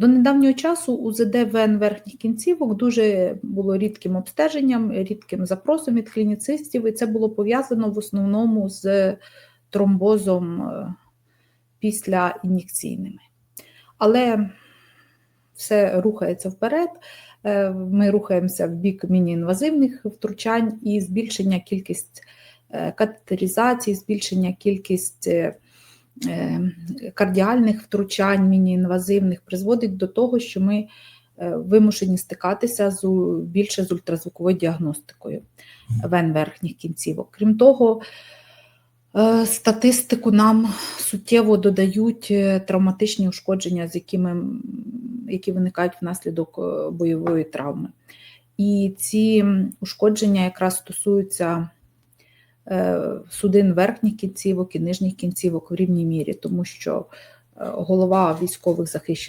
До недавнього часу УЗД вен верхніх кінцівок дуже було рідким обстеженням, рідким запросом від клініцистів, і це було пов'язано в основному з тромбозом е, після ін'єкційними. Але все рухається вперед. Е, Ми рухаємося в бік міні-інвазивних втручань і збільшення кількість е, катетеризацій, збільшення кількість кардіальних втручань міні-інвазивних призводить до того, що ми е, вимушені стикатися з більше з ультразвуковою діагностикою вен верхніх кінцівок. Крім того, е, статистику нам суттєво додають е, травматичні ушкодження, з якими, які виникають внаслідок е, бойової травми. І ці ушкодження якраз стосуються е, судин верхніх кінцівок і нижніх кінцівок в рівній мірі, тому що е, голова військових захищена